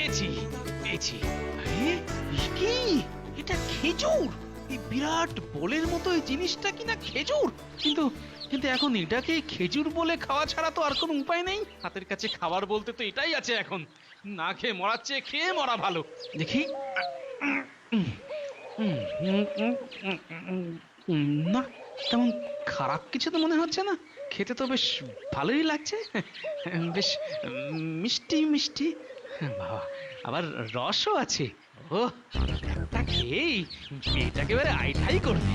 পেয়েছি পেয়েছি আরে, কি? এটা খেজুর? এই বিরাট বোলের মতো এই জিনিসটা কি না খেজুর? কিন্তু কিন্তু এখন এটাকে খেজুর বলে খাওয়া ছাড়া তো আর কোনো উপায় নেই। হাতের কাছে খাবার বলতে তো এটাই আছে এখন। না খেয়ে মরার চেয়ে খেয়ে মরা ভালো। দেখি। না, তেমন খারাপ কিছু তো মনে হচ্ছে না। খেতে তো বেশ ভালোই লাগছে। বেশ মিষ্টি মিষ্টি। বাবা, আবার রসও আছে। ও একটা খেয়েই পেট একেবারে আইঠাই করবে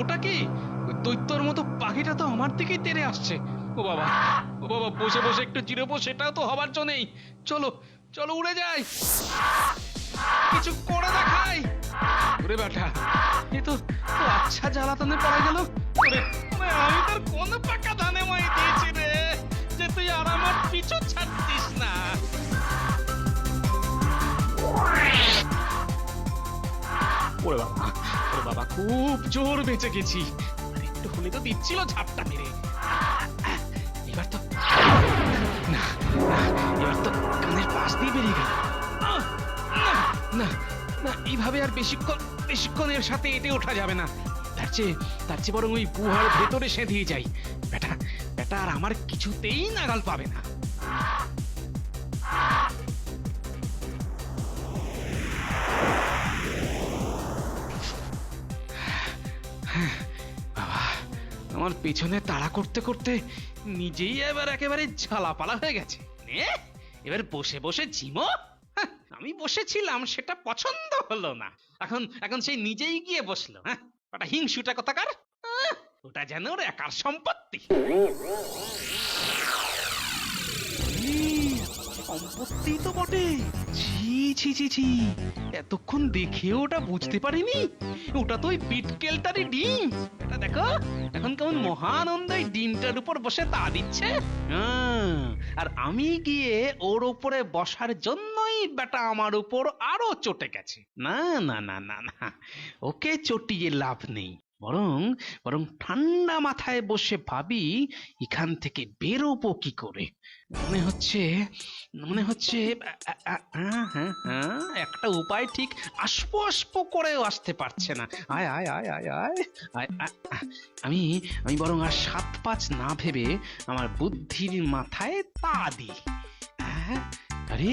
ওটা কি? দৈত্যর মতো পাখিটা তো আমার দিকেই তেড়ে আসছে। ও বাবা ও বাবা, বসে বসে একটু জিরোবো সেটাও তো হবার জন্য নেই। চলো চলো উড়ে যাই। কিছু করে দেখাই। ওরে বেটা এ তো তো আচ্ছা জ্বালাতনে পড়া গেল। আমি তোর কোন পাকা ধানে মই দিয়েছি রে, যে তুই আর আমার পিছু ছাড়তিস না। ওরে বাবা ওরে বাবা, খুব জোর বেঁচে গেছি। একটু তো দিচ্ছিল ঝাপটা মেরে। এবার তো না, এবার তো কানের পাশ দিয়ে বেরিয়ে গেল! না না, এইভাবে আর বেশিক্ষণ বেশিক্ষণ এর সাথে এটে ওঠা যাবে না। তার চেয়ে তার চেয়ে বরং ওই গুহার ভেতরে সেঁধিয়ে যাই। বেটা বেটা আর আমার কিছুতেই নাগাল পাবে না। আমার পেছনে তাড়া করতে করতে নিজেই এবার একেবারে ঝালাপালা হয়ে গেছে। এবার বসে বসে ঝিমো। আমি বসেছিলাম, সেটা পছন্দ হলো না। এখন এখন সেই নিজেই গিয়ে বসল হ্যাঁ? ওটা হিংসুটা কথাকার? ওটা যেন ওর একার সম্পত্তি। সম্পত্তি তো বটে। ছি ছি ছি ছি। এতক্ষণ দেখেও ওটা বুঝতে পারিনি। ওটা তো ওই বিটকেলটারই ডিম। এটা দেখো এখন কেমন মহানন্দ ডিমটার উপর বসে তা দিচ্ছে। হ্যাঁ, আর আমি গিয়ে ওর উপরে বসার জন্যই বেটা আমার উপর আরও চটে গেছে। না না না না না। ওকে চটিয়ে লাভ নেই। বরং বরং ঠান্ডা মাথায় বসে ভাবি, এখান থেকে বেরোবো কি করে? মনে হচ্ছে মনে হচ্ছে হ্যাঁ হ্যাঁ হ্যাঁ একটা উপায় ঠিক আসপো আসপো করেও আসতে পারছে না। আয় আয় আয় আয় আয় আমি আমি বরং আর সাত পাঁচ না ভেবে আমার বুদ্ধির মাথায় তা দিই। আরে,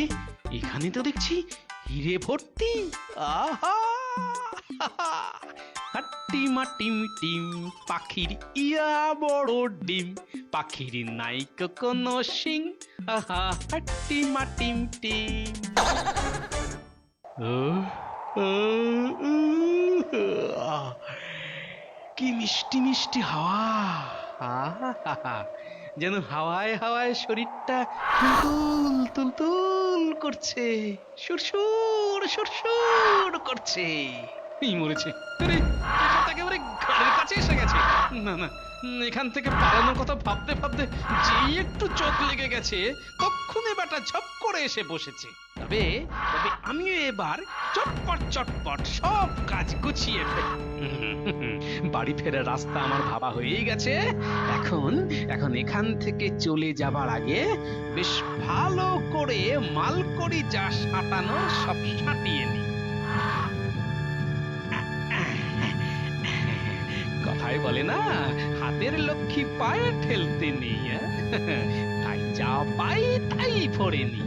এখানে তো দেখছি হিরে ভর্তি। আহা! হাট্টি মাটিম টিম পাখির ইয়া বড় ডিম। পাখির নাইক কোনো সিং আহা টিম উ, আহ, কি মিষ্টি মিষ্টি হাওয়া। যেন হাওয়ায় হাওয়ায় শরীরটা তুলতুল তুলতুল করছে। সুরসুর সুরসুর করছে। এই মরেছে। আরে এটা একেবারে ঘরের কাছে এসে গেছে। না না, এখান থেকে পালানোর কথা ভাবতে ভাবতে যেই একটু চোখ লেগে গেছে, তক্ষুনি বেটা ঝপ করে এসে বসেছে। তবে তবে আমিও এবার চটপট চটপট, সব কাজ গুছিয়ে ফেল। বাড়ি ফেরার রাস্তা আমার ভাবা হয়েই গেছে। এখন এখন এখান থেকে চলে যাবার আগে বেশ ভালো করে মালকড়ি যা সাঁটানো, সব সাঁটিয়ে নি। কথাই বলে না, হাতের লক্ষ্মী পায়ে ঠেলতে নেই হ্যাঁ? তাই যা পাই তাই ভরে নি।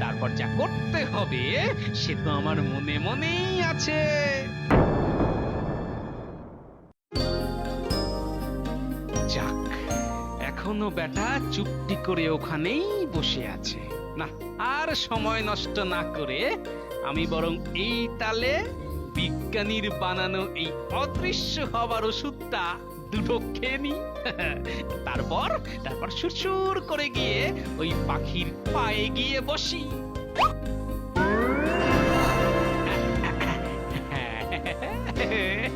তারপর যা করতে হবে, সে তো আমার মনে মনেই আছে। যাক, এখনও বেটা চুপটি করে ওখানেই বসে আছে। না, আর সময় নষ্ট না করে আমি বরং এই তালে বিজ্ঞানীর বানানো এই অদৃশ্য হবার ওষুধটা দুটো খেয়ে নি। তারপর তারপর সুরসুর করে গিয়ে ওই পাখির পায়ে গিয়ে বসি।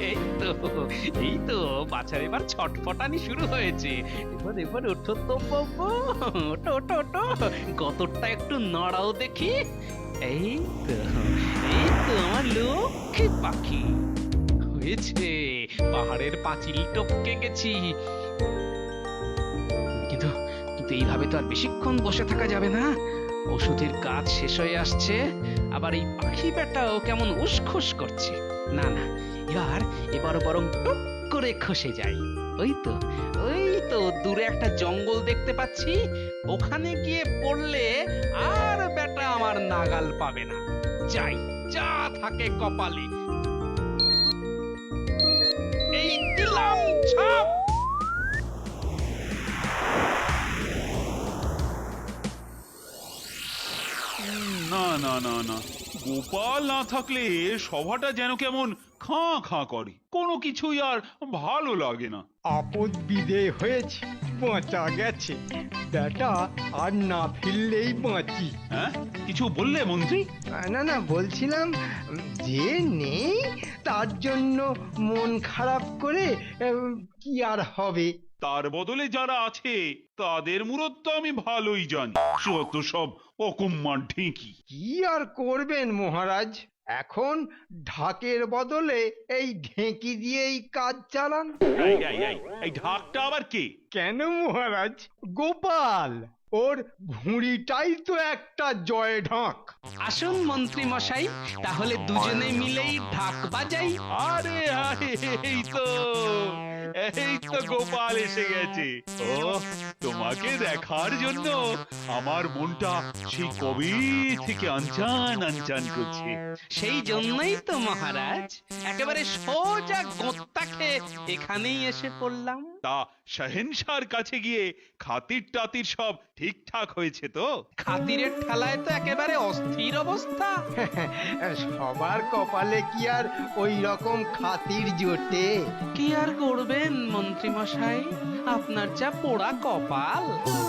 এই তো এই তো, বাছার এবার ছটফটানি শুরু হয়েছে। এবার এবার ওঠো তো বাবু ওটো ওটো ওটো একটু নড়াও দেখি। এই তো এই তো আমার পাখি পাখি। হয়েছে। পাহাড়ের পাঁচিল টপকে গেছি। কিন্তু কিন্তু এইভাবে তো আর বেশিক্ষণ বসে থাকা যাবে না। ওষুধের কাজ শেষ হয়ে আসছে। আবার এই পাখি বেটাও কেমন উসখুস করছে। না না, এবার এবার বরং টুক করে খসে যাই ওই তো ওই তো, দূরে একটা জঙ্গল দেখতে পাচ্ছি। ওখানে গিয়ে পড়লে আর বেটা আমার নাগাল পাবে না। যাই, যা থাকে কপালে। না না না। না গোপাল না থাকলে সভাটা যেন কেমন খাঁ খাঁ করে। কোনো কিছুই আর ভালো লাগে না। আপদ বিদে হয়েছে বাঁচা গেছে। বেটা আর না ফিরলেই বাঁচি। হ্যাঁ? কিছু বললে মন্ত্রী? না না বলছিলাম যে নেই তার জন্য মন খারাপ করে কি আর হবে? তার বদলে যারা আছে তাদের মূরত তো আমি ভালোই জানি। যত সব অকম্মার ঢেঁকি। কি আর করবেন মহারাজ? এখন ঢাকের বদলে এই ঢেঁকি দিয়েই কাজ চালান। এই, এই, এই, এই ঢাকটা আবার কে? কেন মহারাজ? গোপাল! ওর ভুঁড়িটাই তো একটা জয় ঢাক। আসুন মন্ত্রী মশাই তাহলে দুজনে মিলেই ঢাক বাজাই। আরে আরে এই তো। এই তো গোপাল এসে গেছে। ও, তোমাকে দেখার জন্য আমার মনটা সেই কবে থেকে আনচান আনচান করছে। সেই জন্যই তো মহারাজ, একেবারে সোজা গোত্তা খেয়ে এখানেই এসে পড়লাম। তা শাহেনশার কাছে গিয়ে খাতির টাতির সব ঠিকঠাক হয়েছে তো? খাতিরের ঠালায় তো একেবারে অস্থির অবস্থা। সবার কপালে কি আর ওই রকম খাতির জোটে? কি আর করবেন মন্ত্রী মশাই আপনার যা পোড়া কপাল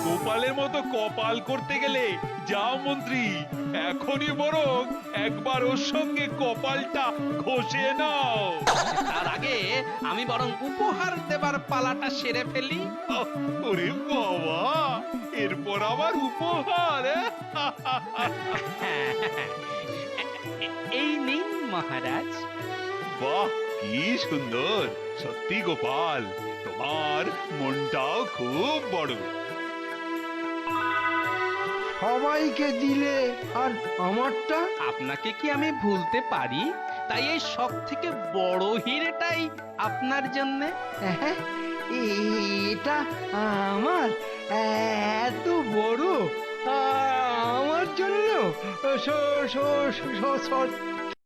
গোপালের মতো কপাল করতে গেলে যাও মন্ত্রী এখনই বরং একবার ওর সঙ্গে কপালটা ঘষে নাও তার আগে আমি বরং উপহার দেবার পালাটা সেরে ফেলি ওরে বাবা এরপর আবার উপহার এই নিন মহারাজ বাহ কি সুন্দর। সত্যি গোপাল তোমার মনটাও খুব বড়। সবাইকে দিলে আর আমারটা? আপনাকে কি আমি ভুলতে পারি? তাই এই সব থেকে বড় হিরেটাই আপনার জন্য। হ্যাঁ, এটা আমার এত বড় আমার জন্য